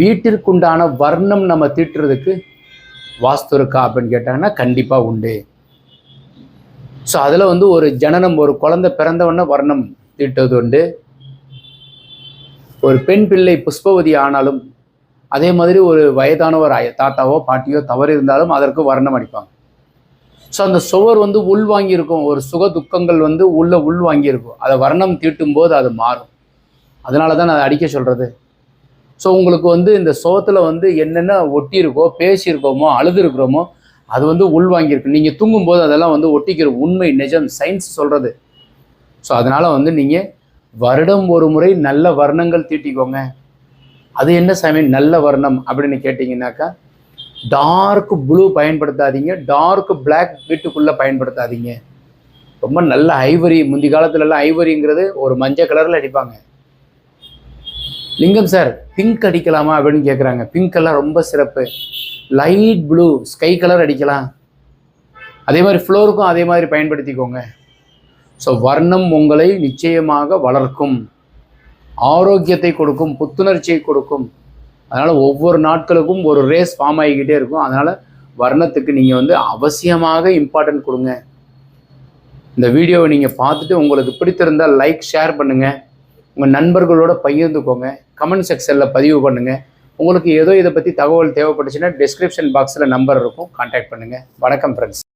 வீட்டிற்குண்டான வர்ணம் நம்ம தீட்டுறதுக்கு வாஸ்து இருக்கா அப்படின்னு கேட்டாங்கன்னா கண்டிப்பாக உண்டு. ஸோ அதில் வந்து ஒரு ஜனனம் ஒரு குழந்தை பிறந்தவொடனே வர்ணம் தீட்டுவது உண்டு. ஒரு பெண் பிள்ளை புஷ்பவதி ஆனாலும் அதே மாதிரி ஒரு வயதானவர் தாத்தாவோ பாட்டியோ தவறு இருந்தாலும் அதற்கு வர்ணம் அடிப்பாங்க. ஸோ அந்த சுவர் வந்து உள்வாங்கியிருக்கும் ஒரு சுக துக்கங்கள் வந்து உள்ளே உள்வாங்கியிருக்கும் அதை வர்ணம் தீட்டும் போது அது மாறும். அதனால தான் நான் அதை அடிக்க சொல்கிறது ஸோ உங்களுக்கு வந்து இந்த சோத்தில் வந்து என்னென்ன ஒட்டியிருக்கோ பேசியிருக்கோமோ அழுதுருக்கிறோமோ அது வந்து உள்வாங்கியிருக்கு. நீங்கள் தூங்கும்போது அதெல்லாம் வந்து ஒட்டிக்கிற உண்மை நிஜம் சயின்ஸ் சொல்கிறது ஸோ அதனால் வந்து நீங்கள் வருடம் ஒரு முறை நல்ல வர்ணங்கள் தீட்டிக்கோங்க. அது என்ன சாமி? நல்ல வர்ணம் அப்படின்னு கேட்டிங்கனாக்கா டார்க் ப்ளூ பயன்படுத்தாதீங்க டார்க் பிளாக் வீட்டுக்குள்ளே பயன்படுத்தாதீங்க. ரொம்ப நல்ல ஐவரி முந்தி காலத்துலலாம் ஐவரிங்கிறது ஒரு மஞ்சள் கலரில் அடிப்பாங்க. லிங்கம் சார் பிங்க் அடிக்கலாமா அப்படின்னு கேட்குறாங்க பிங்க் எல்லாம் ரொம்ப சிறப்பு. லைட் ப்ளூ ஸ்கை கலர் அடிக்கலாம். அதே மாதிரி ஃப்ளோருக்கும் அதே மாதிரி பயன்படுத்திக்கோங்க. ஸோ வர்ணம் உங்களை நிச்சயமாக வளர்க்கும். ஆரோக்கியத்தை கொடுக்கும் புத்துணர்ச்சியை கொடுக்கும். அதனால் ஒவ்வொரு நாட்களுக்கும் ஒரு ரேஸ் ஃபார்ம் ஆகிக்கிட்டே இருக்கும். அதனால் வர்ணத்துக்கு நீங்கள் வந்து அவசியமாக இம்பார்ட்டன்ட் கொடுங்க. இந்த வீடியோவை நீங்கள் பார்த்துட்டு உங்களுக்கு பிடித்திருந்தால் லைக் ஷேர் பண்ணுங்கள் உங்கள் நண்பர்களோட பகிர்ந்துக்கோங்க. கமெண்ட் செக்ஷனில் பதிவு பண்ணுங்கள் உங்களுக்கு ஏதோ இதை பற்றி தகவல் தேவைப்பட்டுச்சுன்னா டிஸ்கிரிப்ஷன் பாக்ஸில் நம்பர் இருக்கும். கான்டாக்ட் பண்ணுங்கள் வணக்கம் ஃப்ரெண்ட்ஸ்